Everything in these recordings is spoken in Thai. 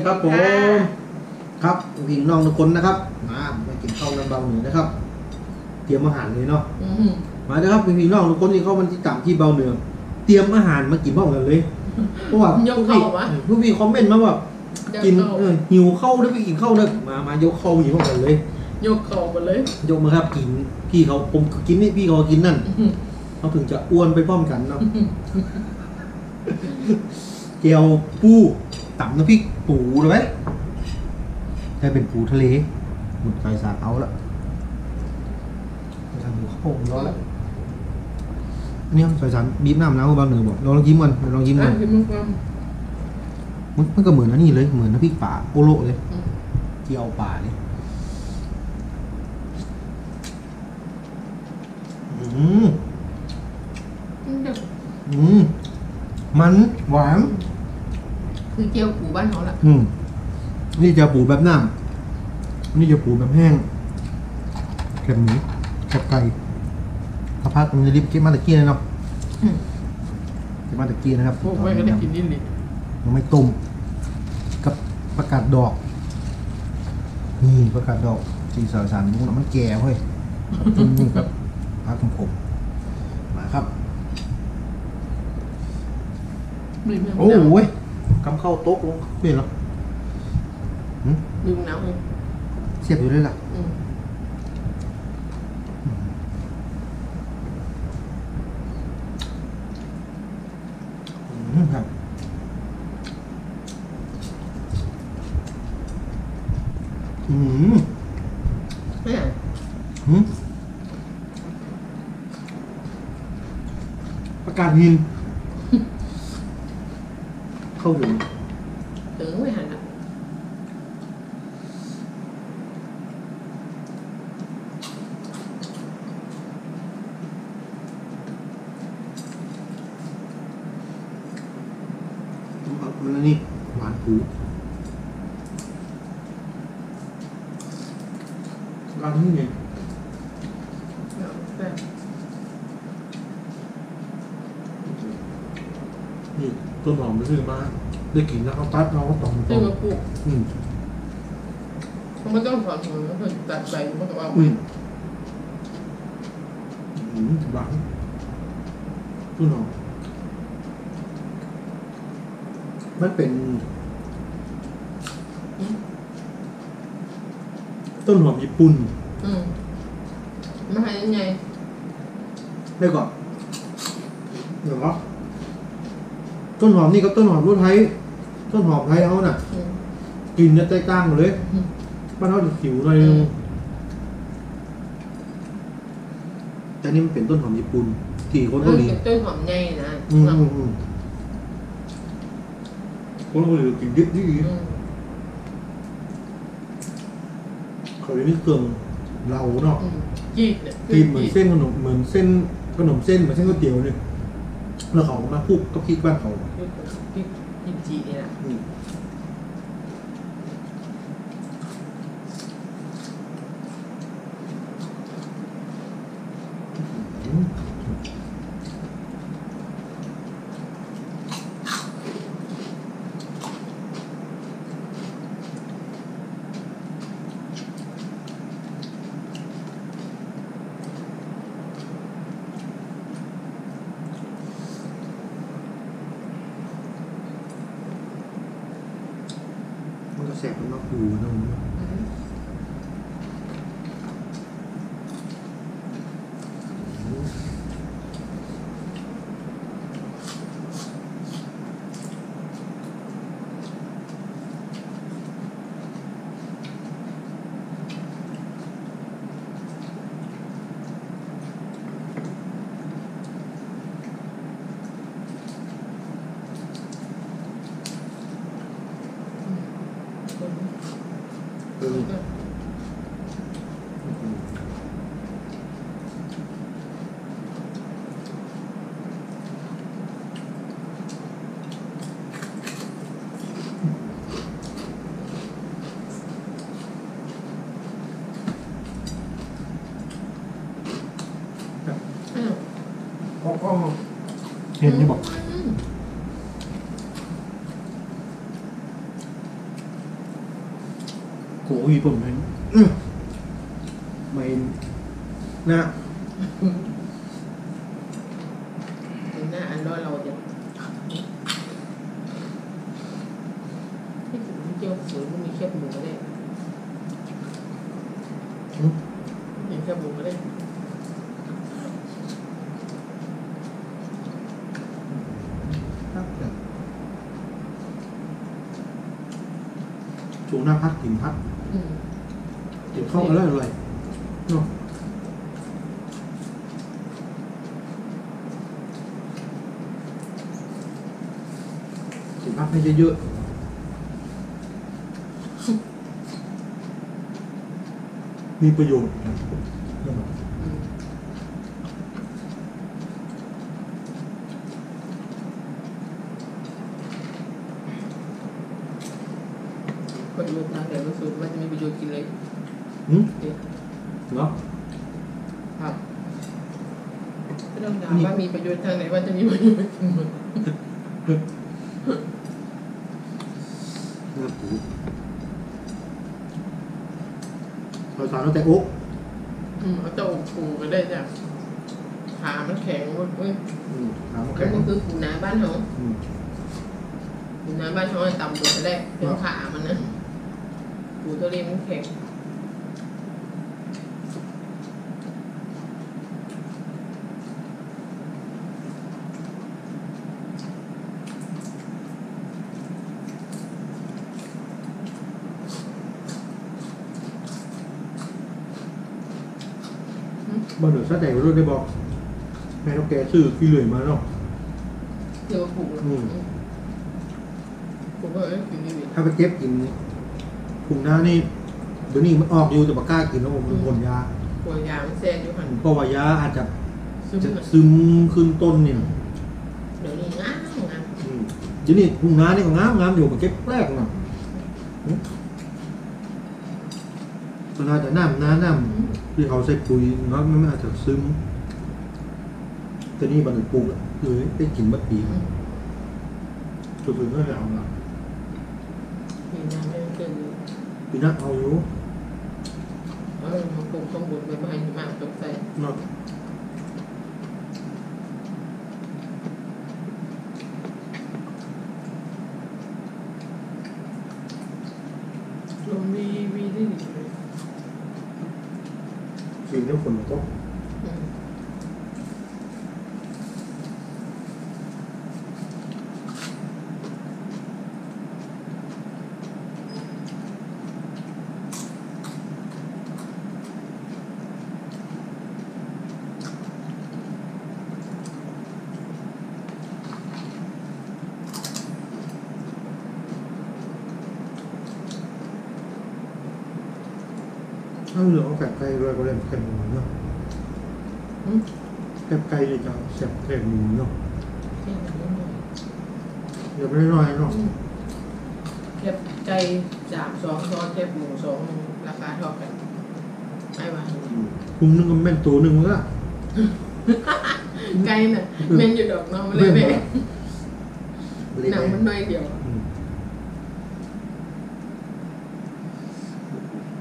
ดีครับผม ครับพี่น้องทุกคนนะครับ มามากินข้าวน้ำเบาหนึ่งนะครับ เตรียมอาหารเลยเนาะอืมมาเด้อครับพี่น้องทุกคนที่เข้ามาที่ต่างที่เบาเหนือเตรียมอาหารมากินพร้อมกันเลยเพราะว่าผู้พี่ผู้พี่คอมเมนต์มาว่ากินเออหิวเข้าวด้วยไปกินข้าวเด้อมามายกเข้าวมากินพร้อมกันเลย ยกเข่าไปเลย ยกมาครับกินพี่เขาผมกินนี่พี่เขากินนั่นอืมเขาถึงจะอ้วนไปพร้อมกันเนาะเจียวปู ตำน้ำพริกปูเลยไหมได้เป็นปูทะเลหมุดไก่สากเอาละไปทำหัวข้าวร้อนละอันนี้ใส่สารบีบน้ำน้ำบางเหนือบอกลองยิ้มกันลองยิ้มอะกันกินมันความมันมันก็เหมือนอันนี้เลยเหมือนน้ำพริกป่าโอโลเลยอืมเจียวป่าเลยอืมเดี๋ยวอืมมันหวาน คือเจียวปูบ้านเขาละอืมนี่จะปูแบบน้ำนี่จะปูแบบแห้งแคบหมูแคบไก่ข้าวผัดมันจะรีบเก็บมาตะกี้เลยเนาะอืมเก็บมาตะกี้นะครับพวกไว้ก็ได้กินนิดนิดยังไม่ต้มกับประกาศดอก นี่ประกาศดอกสีสารสารมุกน้ำมันแก่เว้ยจุ่มนี่ครับพักของผมมาครับลืมโอ้โห ยกำเข้าโต๊ะลงเปลี่ยนเหรอหืม ลืมน้ำเลย เสียบอยู่เลยล่ะ อืม อืมครับอืม เนี่ย หืมประกาศหิน นี่ต้นหอมไปซื้อมาได้กลิ่นแล้วเขาตัดเราก็ตองตซื้องมาปลูกอืมมันไม่ต้องถอนหัวมันก็ตัดใบมันก็เอาอืมอืมหวานต้นหอมมันเป็น ต้นหอมญี่ปุ่นอืมม่ให้ยังไง ได้ก่อนเดี๋ยวก็ ต้นหอมนี่ก็ต้นหอมรุ่นไทยต้นหอมไทยเอาน่ะอืมกลินจะแตกต่างหมดเลยอืมบ้านเขาจะผิวหน่อยนึอืงมแต่นี่มันเป็นต้นหอมญี่ปุ่นที่คนเกาหลีมันเป็นต้นหอมใหญ่นะอืมอืมอืมคนเกาหลีกินดิบดีอืมเขาเรียกนี่เครื่องเราเนาะอืมจีบเนี่ยกินเหมือนเส้นขนมเหมือนเส้นขนมเส้นเหมือนเส้นก๋วยเตี๋ยวเนี่ย แล้วเขามาคลุกกับพริกบ้านเขาจีบจีบจีบเนี่ยนะ อืมอืม มันก็แส บมันมากดูนะมึง อืม เออก็ก็เห็นที่บอก อืม โอ้ยผมเป็นอื้อไม่นะ ถึงหน้าอันร้อยเราจะที่ถึงเจียวสวยมันมีแคบหมูก็ได้อืมมีแคบหมูก็ได้ครับชูหน้าพักกินพัก อืมกินข้าวอร่อยอร่อยเนาะกินพักให้เยอะๆมีประโยชน์นะอืมคนรู้ทางแต่รู้สึกว่าจะมีประโยชน์กินเลย อืมเดี๋ยวเนาะครับไม่ต้องถามว่ามีประโยชน์ทางไหนว่าจะมีประโยชน์กินหมดเนื้อปูเราสารตั้งแต่อกอืมเอาเจ้าอกปูก็ได้จ้ะขามันแข็งเว้ยเว้ยอืมถามว่าอัแข็นงนี้คือปูนาบ้านเขาอืมปูนาบ้านเขาให้ต่ำตัวก็ได้เป็นขามันนะปูตัวเล็กมันแข็ง บ้านเหนือซาแดงรู้ได้บอกแม่นกแกซื้อขี้เหลื่อยมาเนาะเดี๋ยวปูนะอืมปูก็เอ้ยกินดีถ้าไปเก็บกินถุงหน้านี่เดี๋ยวนี้มันออกอยู่แต่ปากกล้ากินแล้วมันผลยาๆตัวยามันแซ่บอยู่หันเพราะว่ายาอาจจะซึมจะน่ะซึมขึ้นต้นเนี่ยเดี๋ยวนี้ง่ายงามอืมเดี๋ยวนี้ถุงหน้านี่ก็งามงามอยู่มาเก็บแรกเนาะอืมส่วนอาจจะน้ำน้าน้ำ ที่เขาใส่ปุ๋ยเนาะมันอาจจะซึมแต่นี่บันทึกปลูกอะเลยได้กินบัดปีอืมสุดๆก็จะเอาละมีน้ำไม่เกินเลยปีหน้าเอาอยู่เออมาปลูกข้างบนไปให้หิมะตกใส่เนาะ ลมวีวีได้ดีเลย กินแล้วฝนมันต จะแซ่บแกบหมูเนาะแค่นั้นหน่อยอย่าไม่ได้น้อยเนาะอืมแคบไก่สามสองซอนแคบหมูสองราคาเท่ากันไม่ว่าคุมนึงก็แม่นตัวหนึ่งละไก่น่ะแม่นอยู่ดอกเนาะไม่เลยแม่หนังมันน้อยเดียวอืม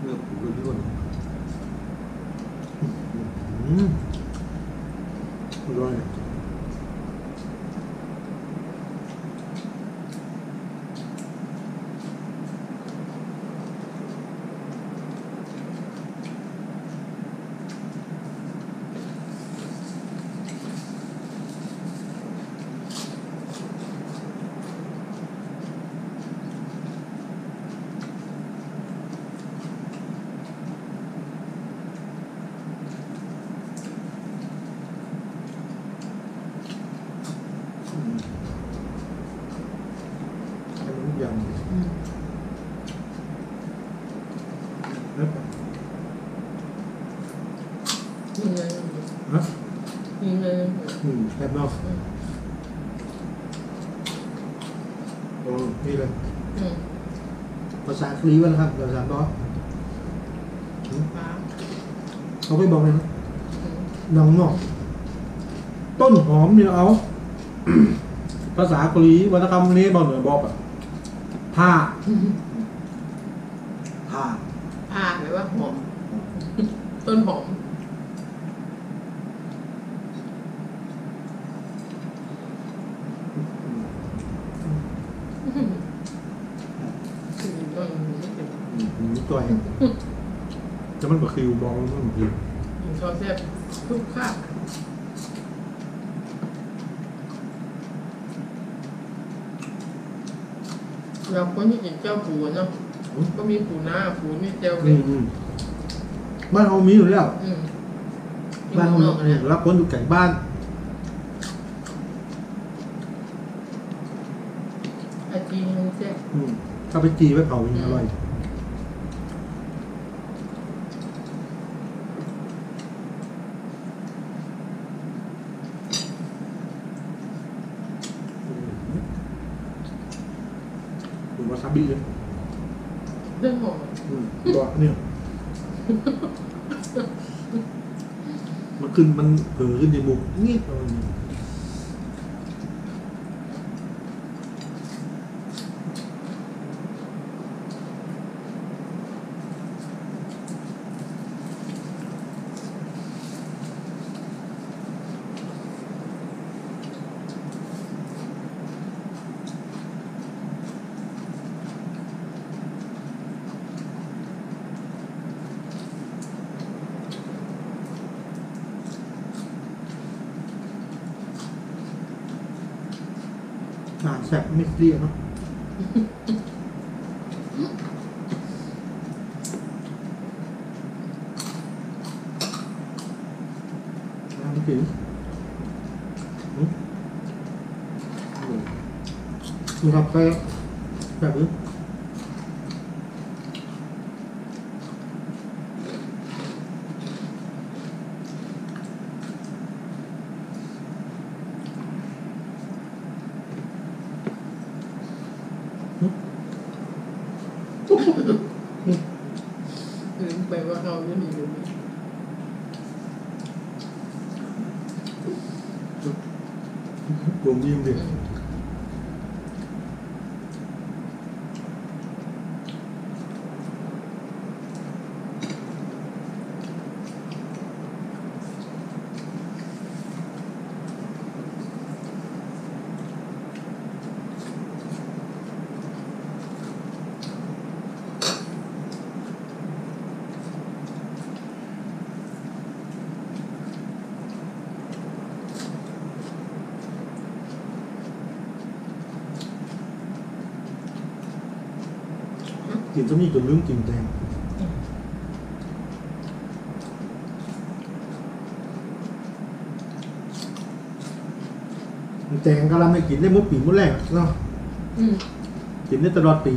เลือกผูกล้วนๆอืมอร่อย อืมให้มันทุกอย่าง อืม แล้ว มีเงิน ฮะ มีเงิน อืม แซ่บเนาะอืมโอ้นี่เลยอืมภาษาคลีวันครับภาษาบอสฟ้าเขาไปบอกเลยนะอืมน้องงอก ต้นหอมเนี่ยเอา ภาษาเกาหลีวรรณกรรมนี้บอกเหนือบอกอะผ้าอืมผ้าว่าหอม ต้นหอม ต้นไม่เป็น อืม ตัวเองจะมันแบบคิวมองมันแบบคิวชอบแซ่บทุกข้าวเราคนที่กินเจ้าปูเนาะก็มีปูหน้าปูนี่เจ้าเลอืยมอืมบ้านเรามีอยู่แล้วอืมบ้านเราเมืองนอกเนี่ยรับคนอยู่ไก่บ้านอาจีนแซ่บอืมถ้าไปจีไปเผาอย่างอร่อย ผมวาซาบิเลย เรื่องหอม อืมตัวเนี่ย มัน ขึ้นมันเผลอขึ้นจมูกนี่ระมาณนี้ อาหาร แซ่บมิสเลี่ยเนาะน้ำถึงอืมดูครับก็แบบนี้อืม ลืมไปว่าเราไม่มีอยู่นี่ รวมยิ้มดิ อืม กินจะมีจนลืมกินแตงแตงก็เราไม่กินได้มุดปีมุดแรกเนาะอืมกินได้ตลอดปี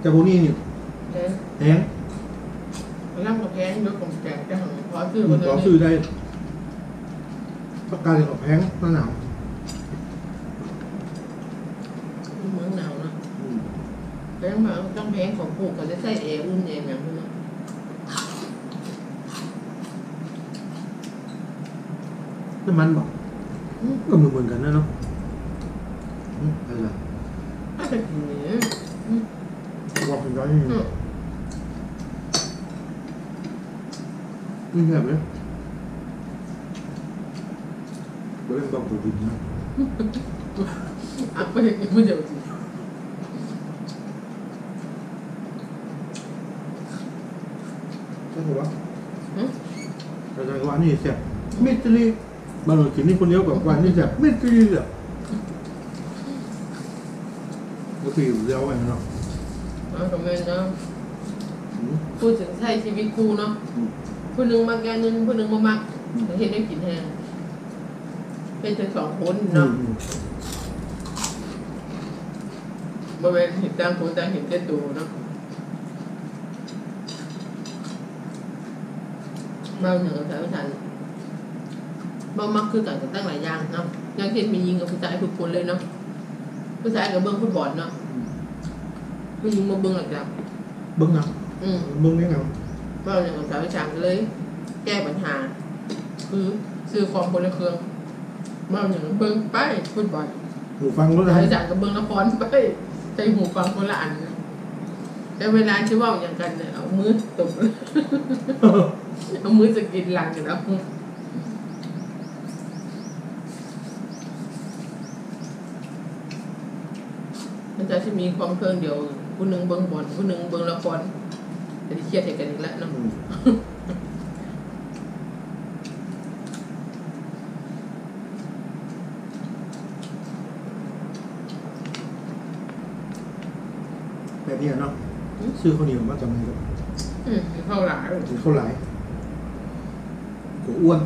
แต่พวกนี้เนี่ยแล้แพงวร่างกับแพงยกของแจกจะหังขอซื้อมัมานเลขอยซื้อได้ประกาศของแพงหน้าหนาว เมืองหนาวนะ อืม แพงมาต้องแพงของปลูกก็จะใส่แอร์อุ่นเย็นอย่างนี้น้ำมันบอกอืมก็เหมือนเหมือนกันนะเนาะอืมอะไรล่ะถ้าจะกินเนี่ยอืมบอกเป็นร้อยอืนี่มไม่แบบเลยเรื่องต้องตัวดินนะอะไปกินไม่เดี๋ยวสิใช่ไหมวะอืมแต่ใจว่านี่แซ่บเม็ดจีบางคนกินนี่คนเดียวกับวันนี่แซ่บเม็ดจีเลยก็คือเดียวกันเนาะเอาทำไมเนาะอืมพูดถึงใช้ชีวิตคู่เนาะอืมผู้หนึ่งมักอย่างหนึ่งผู้หนึ่งบ่มักอืมแต่เห็นได้กินแห้งเป็นถึงสองคนอืเนาะมอืมบ่แม่นเห็นต่างคนต่างเห็นแต่ตัวเนาะ เบาหนึ่งกับสายพันธุ์บ่มักคือกันกับตั้งหลายอย่างเนาะอย่างเช่นมียิงกับผู้ชายทุกคนเลยเนาะผู้ชายกับเบิ้งฟุตบอลเนาะผู้หญิงมาเบิ้งหลักจับเบิ้งนะอืมเบิ้งนี่ไงเบาหนึ่งกับสายพันธุ์ก็เลย แก้ปัญหา คือซื้อคอมคนละเครื่องเบาหนึ่งเบิ้งไปฟุตบอลหูฟังรถสาอะไรยพันธุ์กับเบิ้งละครไปใช้หูฟังคนละอันแต่เวลาที่เว่าอย่างกันเนี่ยเอามือตบ เอามือจะกินหลังกันแล้วมันจะที่มีความเพลินเดียวผู้หนึ่งเบิ่งบอลผู้หนึ่งเบิ่งละครจะได้เครียดให้กันอีกแล้วเนาะอืมแบบนี้เนาะซื้อข้าวเหนียวมาจากไหนครับอืมเข้าหลายกินข้าวหลาย กูอ้วน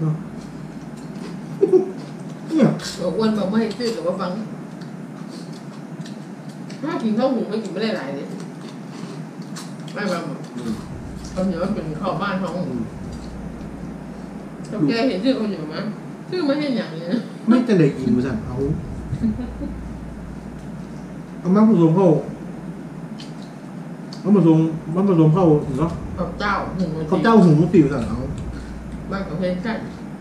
เนาะเนี่ยบอกอ้วนบอกไม่ให้ซื้อกับว่าฟังถ้ากินข้าวหุงไม่กินไม่ได้หลายเลยไม่บางบอกอืมข้าวเหนียวเป็นข้าวบ้านของอืมเจ้าแกเห็นชื่อข้าวเหนียวไหมชื่อไม่ใช่อย่างนี้นะไม่แต่เด็กกินมาสั่นเอาเอามาผสมเข้า เอาผสมมันผสมเข้าเนาะข้าวเจ้าหุงข้าวเจ้าหุงมันผิวสั่นเอาบ้านของเพื่อนใช่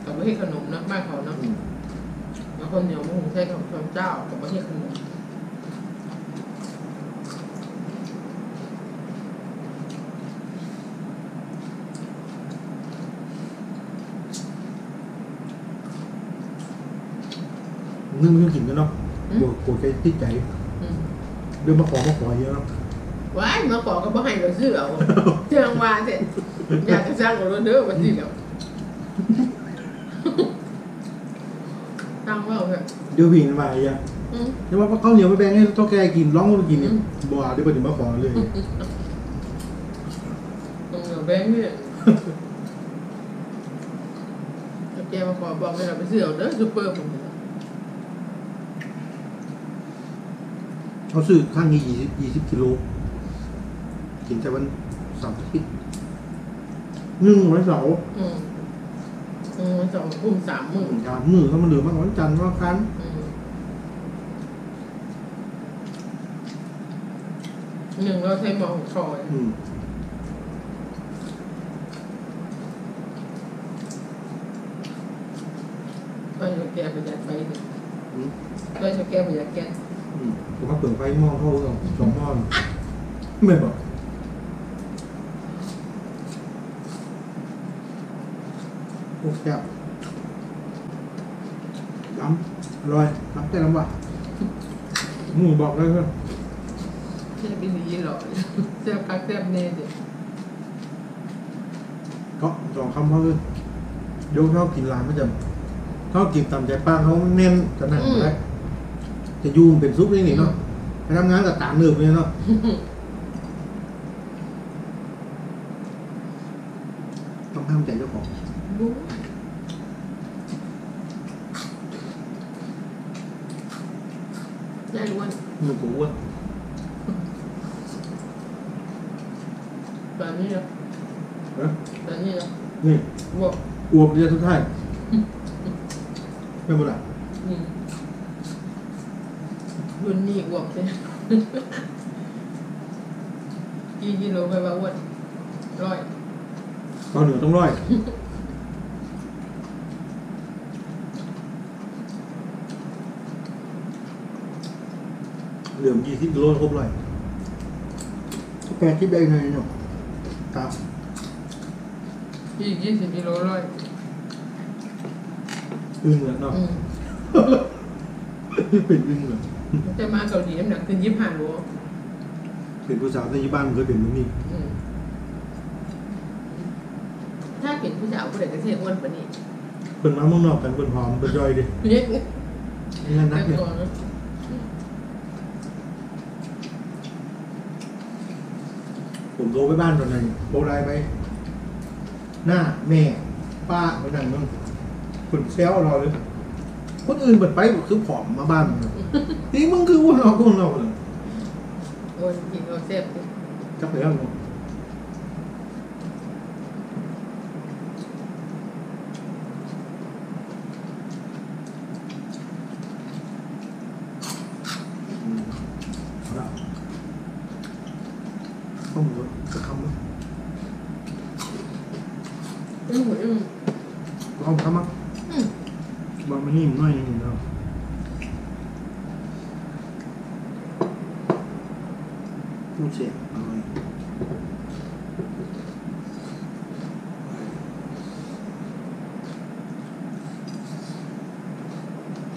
กับไม่ใช่ขนมนะบ้านเขาเนาะอืมแล้วข้าวเหนียวมันหุงใช่กับข้าวเจ้ากับไม่ใช่ขนมนึ่งมันกินกันเนาะปวดปวดใจติดใจอืมเดี๋ยวมาขอมาขอเยอะเนาะ ว้ายมาขอก็บ่ให้เราซื้อเอาเจ้างว่าเสร็จอยากจะสร้างรถเด้อมาซื้อแล้วตั้งว่าเถอะเดี๋ยวผิงมาอีกอะอืมเดี๋ยวว่าข้าวเหนียวไปแบ่งให้เจ้าแกกินร้องมันกินเนี่ยบ่าเดี๋ยวไปถึงมาขอเลยตรงเหนียวแบงค์เนี่ยแล้วแกมาขอบอกให้เราไปซื้อเอาเด้อซูเปอร์ผมเขาซื้อข้างนี้ยี่สิบยี่สิบกิโล กินแต่วันเสาร์อาทิตย์นึ่งวันเสาร์อืมอืมสองทุ่มสามหมื่นยามมือเขามาเหลือมาวันจันทร์วันอังคันอืมหนึ่งเราใช้หมอของคอยอืมก็จะแก้ประหยัดไปหนึ่งอืมก็จะแก้ประหยัดแก้อืมผมมาเปิดไฟหม้อเข้าสองสองหม้อไม่บอก โอ้แซ่บล้ำอร่อยล้ำแต่ล้ำว่ะหมูบอกเลยเพื่อนแค่เป็นดีหรอแซ่บคักแซ่บแน่เด็ดก็สองคำเขาเลยเดี๋ยวเขากินร้านไม่จำเขากินตามใจป้างเขาแน่นจะนั่งได้จะยูมเป็นซุปนี่นี่เนาะไปทำงานกับตามเนื้อไปเนาะ ต้องห้ามใจเจ้าของรู้ได้รู้ว่ามือกูอ้วนตอนนี้นะเอ้ยตอนนี้นะนี่บอกอวบเรียนทุกท่านไม่เป็นไรอืมรุ่นนี้อ้วกเลยกี่กิโลไปว่าอ้วนร้อย ตอนเหนือต้องร้อยเหลือมยี่สิบกิโลครบร้อยแปดที่ได้ไงเนาะครับยี่ยี่สิบกิโลร้อยอึ้งเลยเนาะอืมเป็นอึ้งเลยจะมาเกาหลีน้ำหนักขึ้นยี่สิบห้าโลเป็นผู้สาวในบ้านเคยเป็นแบบนี้อืมถ้าเป็น ผู้สาวผู้ใดก็เสียอ้วนปานนี้เป็นมาเมืองนอกกันเป็นหอมเป็นย่อยดิเนี่ยงานนักแต่เนี่ยก่อนนะผมโทรไปบ้านตอนนั้นโทรไลน์ไป หน้าแม่ ป้าไปนั่งนั่งคนเซลเราเลยคนอื่นเปิดไปคือผอมมาบ้านมันนี่มึงคืออ้วนเราอ้วนเราเลยอ้วนกินเราเสียบสิจับไปแล้วเนาะอืมเอาละต้องหมดจะคำมั้ย อืมอืม ลองทำมั้ย อืม บางมันนิ่มหน่อยนึงเนาะ อ พูดเสียงอร่อย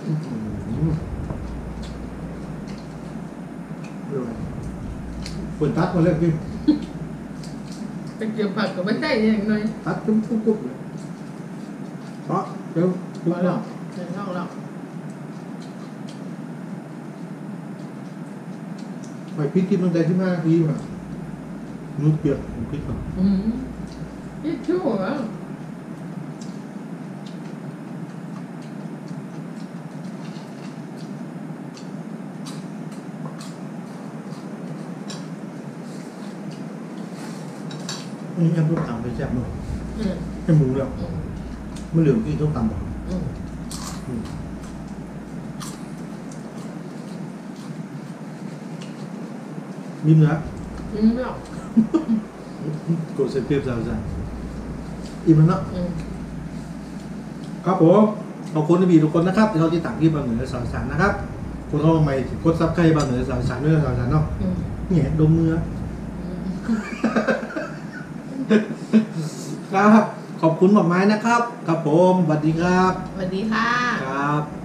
อื้อหืออร่อย เปิดตัดมาเลยพี่ไปเกี่ยวผักกับไม่ได้ยังไงตัดจุ๊บกุ๊บกุ๊บเลยเพราะเดี๋ยวพทุกออแล้วย่างในช่องเราไปพริกกินตั้งแต่ที่ห้านาทีมานุ่มเปียกพริกก่อนอืมยิ่ชั่วอะ นนี้ยังต้มตำไปแซ่บมั้งอืมให้หมูแล้วอืมไม่เหลือกินต้มตำหรอกอืมอืมนิ่มนะอืมไม่หรอกกดเสร็จเรียบร้อยจ้ะอิ่มแล้วเนาะอืมครับผมขอบคุณที่มีทุกคนนะครับที่เขาที่ต่างที่บางเหนือสาวสารนะครับคนเข้ามาใหม่กดซับใกล้บางเหนือสาวสารด้วยนะสาวสารเนาะอืมเนี่ยดมเนื้ออืม ครับ ขอบคุณหมอกไม้นะครับ ครับผมสวัสดีครับสวัสดีค่ะครับ